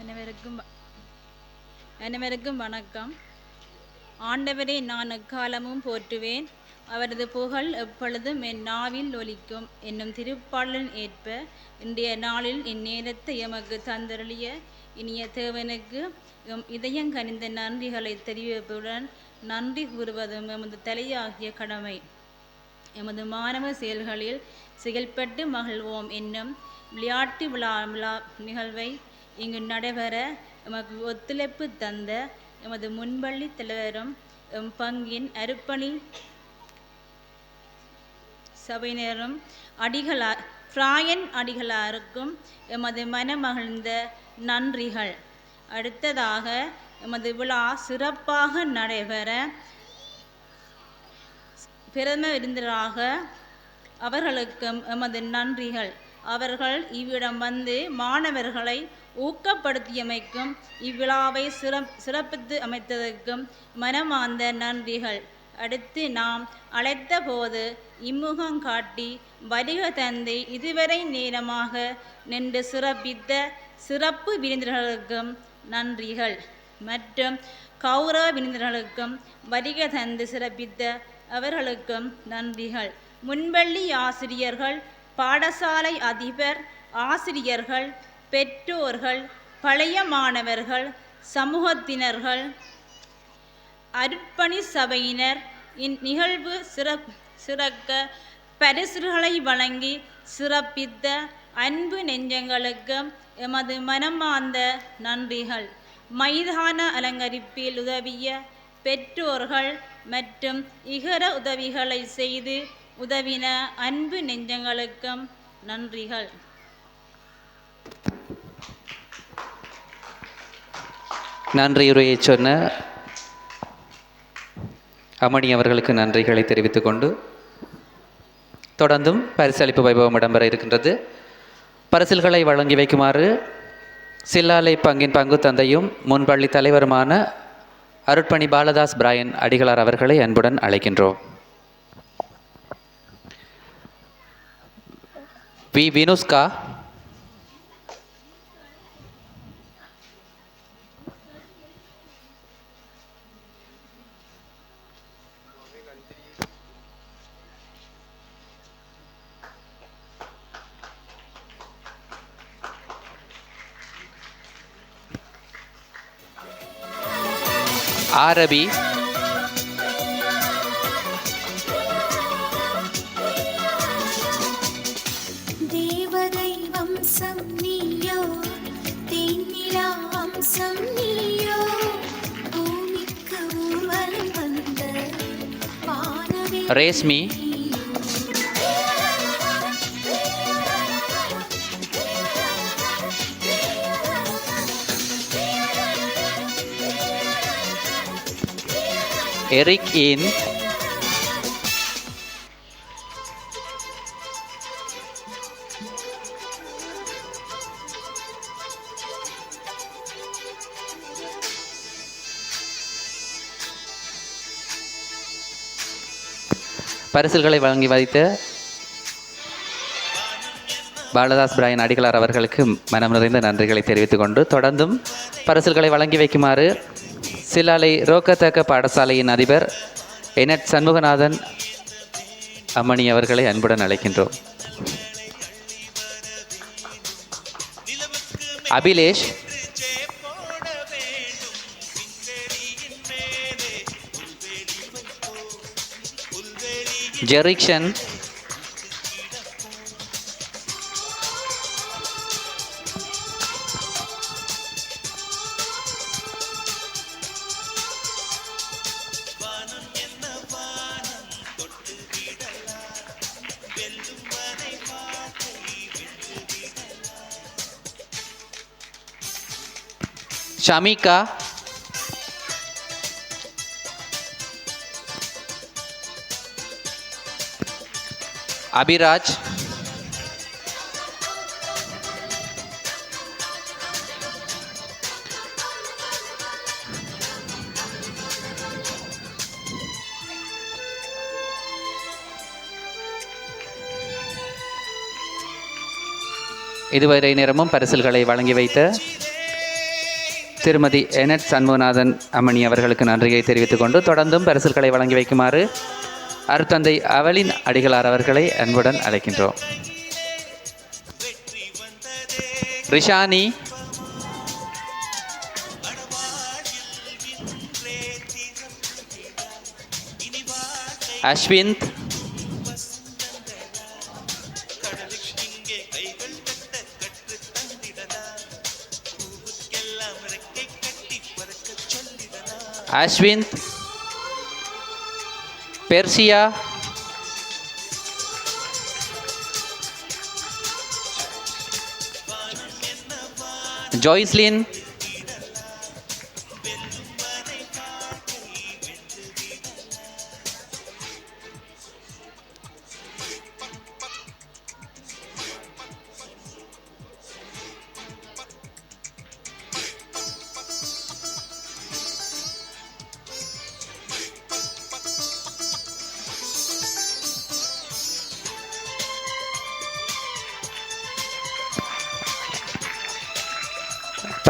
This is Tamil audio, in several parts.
அனைவருக்கும் அனைவருக்கும் வணக்கம். ஆண்டவரை நான் எக்காலமும் போற்றுவேன். அவரது புகழ் எப்பொழுதும் என் நாவில் ஒலிக்கும். என்னும் திருப்பாளன் ஏற்ப இன்றைய நாளில் இந்நேரத்தை எமக்கு தந்தருளிய இனிய தேவனுக்கு எம் இதயம் கனிந்த நன்றிகளை தெரிவிப்பதுடன் நன்றி கூறுவதும் எமது தலையாகிய கடமை. எமது மாணவ செயல்களில் செயல்பட்டு மகிழ்வோம். என்னும் விளையாட்டு விழா விழா நிகழ்வை இங்கு நடைபெற எமக்கு ஒத்துழைப்பு தந்த எமது முன்பள்ளி தலைவரும் எம் பங்கின் அருப்பணி சபையினரும் அடிகளார் பிராயன் அடிகளாருக்கும் எமது மனமகிழ்ந்த நன்றிகள். அடுத்ததாக எமது விழா சிறப்பாக நடைபெற பிரதம விருந்தராக அவர்களுக்கும் எமது நன்றிகள். அவர்கள் இவ்விடம் வந்து மாணவர்களை ஊக்கப்படுத்தியமைக்கும் இவ்விழாவை சிறப் சிறப்பித்து அமைத்ததற்கும் மனமார்ந்த நன்றிகள். அடுத்து நாம் அழைத்த போது இம்முகம் காட்டி வருக தந்தை இதுவரை நேரமாக நின்று சிறப்பித்த சிறப்பு விருந்தினர்களுக்கும் நன்றிகள். மற்றும் கௌரவ விருந்தினர்களுக்கும் வருக தந்து சிறப்பித்த அவர்களுக்கும் நன்றிகள். முன்பள்ளி ஆசிரியர்கள் பாடசாலை அதிபர் ஆசிரியர்கள் பெற்றோர்கள் பழைய மாணவர்கள் சமூகத்தினர்கள் அருட்பணி சபையினர் இந்நிகழ்வு சிறப் சிறக்க பரிசுகளை வழங்கி சிறப்பித்த அன்பு நெஞ்சங்களுக்கு எமது மனமார்ந்த நன்றிகள். மைதான அலங்கரிப்பில் உதவிய பெற்றோர்கள் மற்றும் இகர உதவிகளை செய்து உதவின அன்பு நெஞ்சங்களுக்கும் நன்றிகள். நன்றியுரையை சொன்ன அமணி அவர்களுக்கு நன்றிகளை தெரிவித்துக் கொண்டு தொடர்ந்தும் பரிசளிப்பு வைபவம் இடம்பெற இருக்கின்றது. பரிசில்களை வழங்கி வைக்குமாறு சில்லாலை பங்கின் பங்கு தந்தையும் முன்பள்ளி தலைவருமான அருட்பணி பாலதாஸ் பிராயன் அடிகளார் அவர்களை அன்புடன் அழைக்கின்றோம். वी विनुस का आरबी Raise Me. Eric In. பரிசுகளை பரிசில்களை வழங்கி வைத்த பாலதாஸ் பிராயன் அடிகளார் அவர்களுக்கு மனம் நிறைந்த நன்றிகளை தெரிவித்துக் கொண்டு தொடர்ந்தும் பரிசில்களை வழங்கி வைக்குமாறு சிலாலை ரோக்கத்தக்க பாடசாலையின் அதிபர் எனட் சண்முகநாதன் அம்மணி அவர்களை அன்புடன் அழைக்கின்றோம். அபிலேஷ் ஜெரிக்ஷன். ஷமிகா. அபிராஜ். இதுவரை நேரமும் பரிசில்களை வழங்கி வைத்த திருமதி எனட் சண்முகநாதன் அம்மணி அவர்களுக்கு நன்றியை தெரிவித்துக் கொண்டு தொடர்ந்தும் பரிசுகளை வழங்கி வைக்குமாறு அருத்தந்தை அவலின் அடிகளார் அவர்களை அன்புடன் அழைக்கின்றோம். ரிஷானி. அஸ்விந்த். அஸ்விந்த். பெர்சியா ஜாய்ஸ்லின்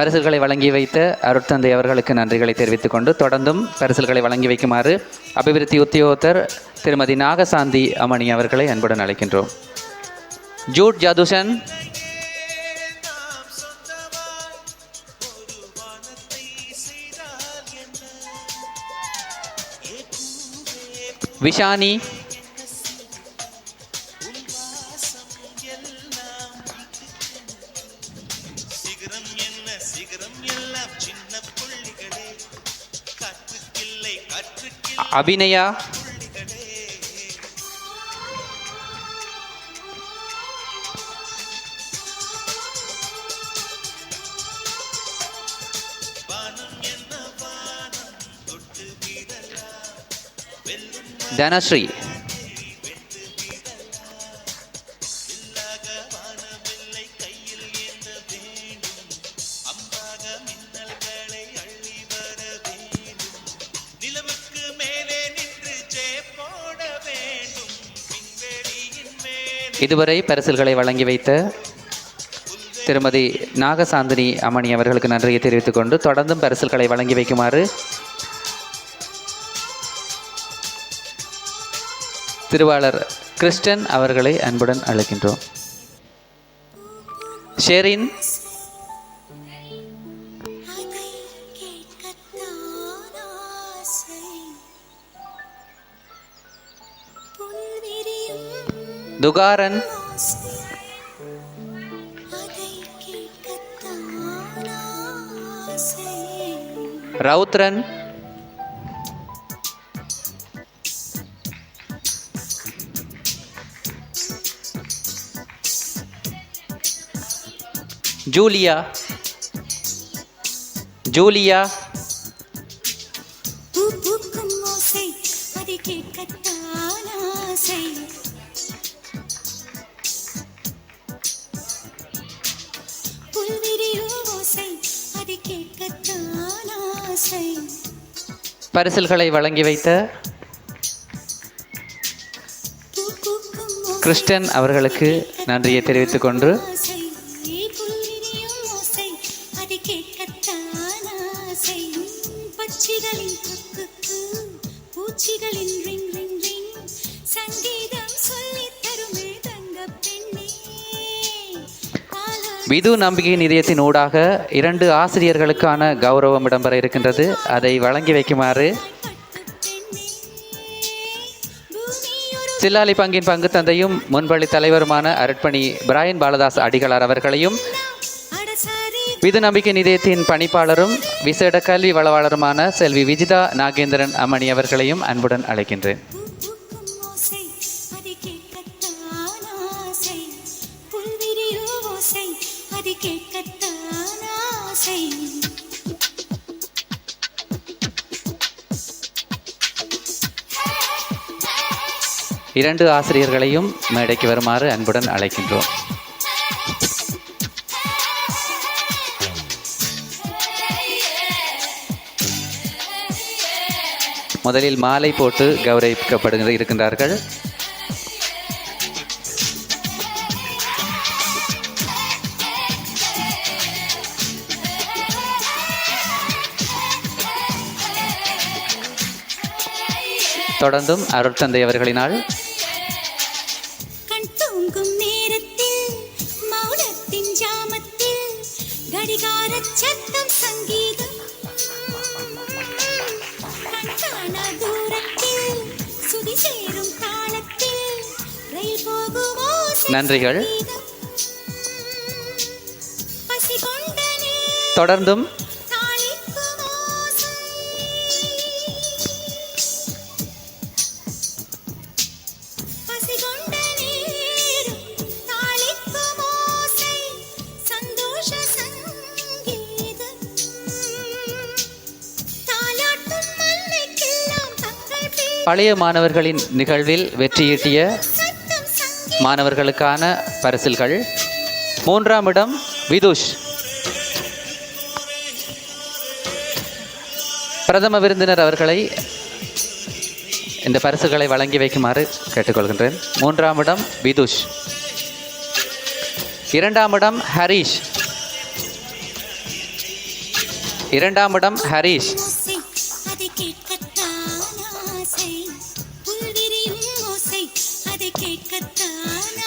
பரிசுகளை வழங்கி வைத்த அருட்தந்தை அவர்களுக்கு நன்றிகளை தெரிவித்துக் கொண்டு தொடர்ந்தும் பரிசுகளை வழங்கி வைக்குமாறு அபிவிருத்தி உத்தியோகத்தர் திருமதி நாகசாந்தி அமணி அவர்களை அன்புடன் அழைக்கின்றோம். ஜூட் ஜாதுசன் விஷானி. அபிநயா. தனஸ்ரீ. இதுவரை பரிசில்களை வழங்கி வைத்த திருமதி நாகசாந்தினி அம்மணி அவர்களுக்கு நன்றியை தெரிவித்துக் கொண்டு தொடர்ந்தும் பரிசில்களை வழங்கி வைக்குமாறு திருவாளர் கிறிஸ்டன் அவர்களை அன்புடன் அழைக்கின்றோம். ஷெரின் துகாரன் ஆசை அதை கேட்கத்தான் ஆசை ரவுத்ரன் ஜூலியா ஜூலியா பரிசில்களை வழங்கி வைத்த கிறிஸ்டன் அவர்களுக்கு நன்றியை தெரிவித்துக் விது நம்பிக்கை நிதியத்தின் ஊடாக இரண்டு ஆசிரியர்களுக்கான கௌரவம் இடம்பெற இருக்கின்றது. அதை வழங்கி வைக்குமாறு சில்லாலி பங்கின் பங்கு தந்தையும் முன்பள்ளி தலைவருமான அருட்பணி பிராயன் பாலதாஸ் அடிகளார் அவர்களையும் விது நம்பிக்கை நிதியத்தின் பணிப்பாளரும் விசேட கல்வி வளவாளருமான செல்வி விஜிதா நாகேந்திரன் அம்மணி அவர்களையும் அன்புடன் அழைக்கின்றேன். இரண்டு ஆசிரியர்களையும் மேடைக்கு வருமாறு அன்புடன் அழைக்கின்றோம். முதலில் மாலை போட்டு கௌரவிக்கப்படுகிற இருக்கின்றார்கள். தொடர்ந்தும் அருட்தந்தை அவர்களினால் சத்தம் சங்கீதம். கண் காணா தூரத்தில் சுதி சேரும் தாளத்தில் ரயில் போகும் ஓசை நன்றிகள். தொடர்ந்தும் பழைய மாணவர்களின் நிகழ்வில் வெற்றியீட்டிய மாணவர்களுக்கான பரிசில்கள். மூன்றாம் இடம் விதுஷ். பிரதம விருந்தினர் அவர்களை இந்த பரிசுகளை வழங்கி வைக்குமாறு கேட்டுக்கொள்கின்றேன். மூன்றாம் இடம் விதுஷ். இரண்டாம் இடம் ஹரீஷ். இரண்டாம் இடம் ஹரீஷ்.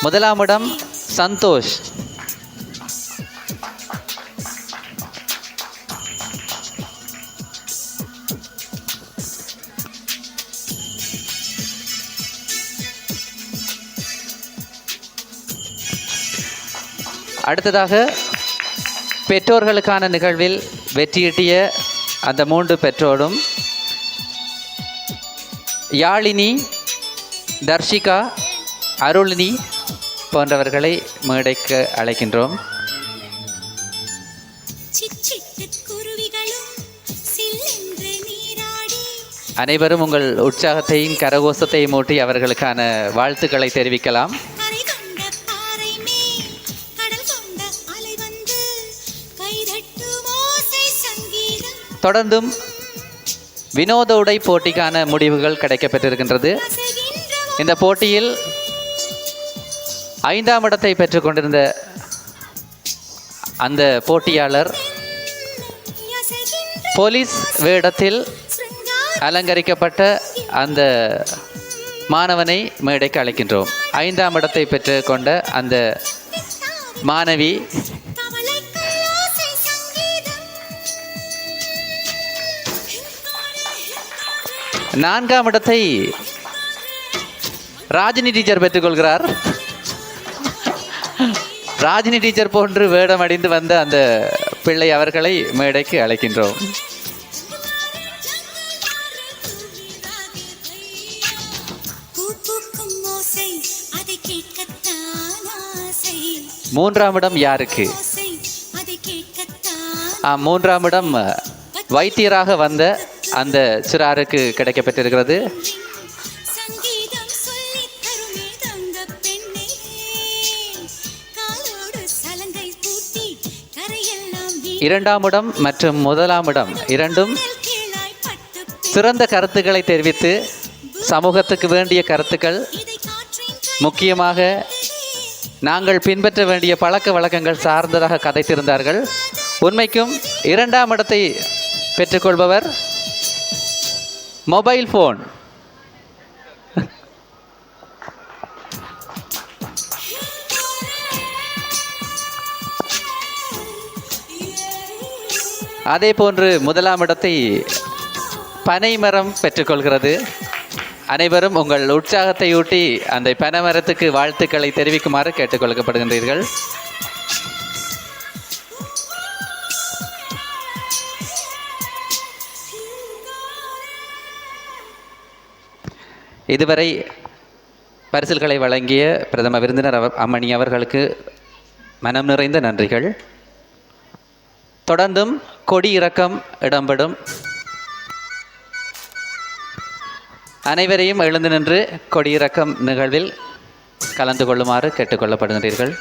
முதலாம் இடம் சந்தோஷ். அடுத்ததாக பெற்றோர்களுக்கான நிகழ்வில் வெற்றியீட்டிய அந்த மூன்று பெற்றோரும் யாழினி தர்ஷிகா அருளினி போன்றவர்களை மேடைக்கு அழைக்கின்றோம். அனைவரும் உங்கள் உற்சாகத்தையும் கரகோஷத்தையும் ஊட்டி அவர்களுக்கான வாழ்த்துக்களை தெரிவிக்கலாம். தொடர்ந்தும் வினோத உடை போட்டிக்கான முடிவுகள் கிடைக்கப்பெற்றிருக்கின்றது. இந்த போட்டியில் ஐந்தாம் இடத்தை பெற்றுக்கொண்டிருந்த அந்த போட்டியாளர் போலீஸ் வேடத்தில் அலங்கரிக்கப்பட்ட அந்த மாணவனை மேடைக்கு அழைக்கின்றோம். ஐந்தாம் இடத்தை பெற்றுக்கொண்ட அந்த மாணவி நான்காம் இடத்தை ராஜினி டீச்சர் பெற்றுக்கொள்கிறார் ராஜினி டீச்சர் போன்று வேடம் அடைந்து வந்த அந்த பிள்ளை அவர்களை மேடைக்கு அழைக்கின்றோம். மூன்றாம் இடம் யாருக்கு? மூன்றாம் இடம் வைத்தியராக வந்த அந்த சிறாருக்கு கிடைக்கப்பெற்றிருக்கிறது. இரண்டாம் இடம் மற்றும் முதலாம் இடம் இரண்டும் சிறந்த கருத்துக்களை தெரிவித்து சமூகத்துக்கு வேண்டிய கருத்துக்கள். முக்கியமாக நாங்கள் பின்பற்ற வேண்டிய பழக்க வழக்கங்கள் சார்ந்ததாக கதைத்திருந்தார்கள். உண்மைக்கும் இரண்டாம் இடத்தை பெற்றுக்கொள்பவர் மொபைல் ஃபோன். அதே போன்று முதலாம் இடத்தை பனைமரம் பெற்றுக்கொள்கிறது. அனைவரும் உங்கள் உற்சாகத்தை ஊட்டி அந்த பனைமரத்துக்கு வாழ்த்துக்களை தெரிவிக்குமாறு கேட்டுக்கொள்ளப்படுகின்றீர்கள். இதுவரை பரிசில்களை வழங்கிய பிரதம விருந்தினர் அவர் அம்மணி அவர்களுக்கு மனம் நிறைந்த நன்றிகள். தொடர்ந்தும் கொடி இறக்கம் இடம்பெறும். அனைவரையும் எழுந்து நின்று கொடியிறக்கம் நிகழ்வில் கலந்து கொள்ளுமாறு கேட்டுக்கொள்ளப்படுகிறீர்கள்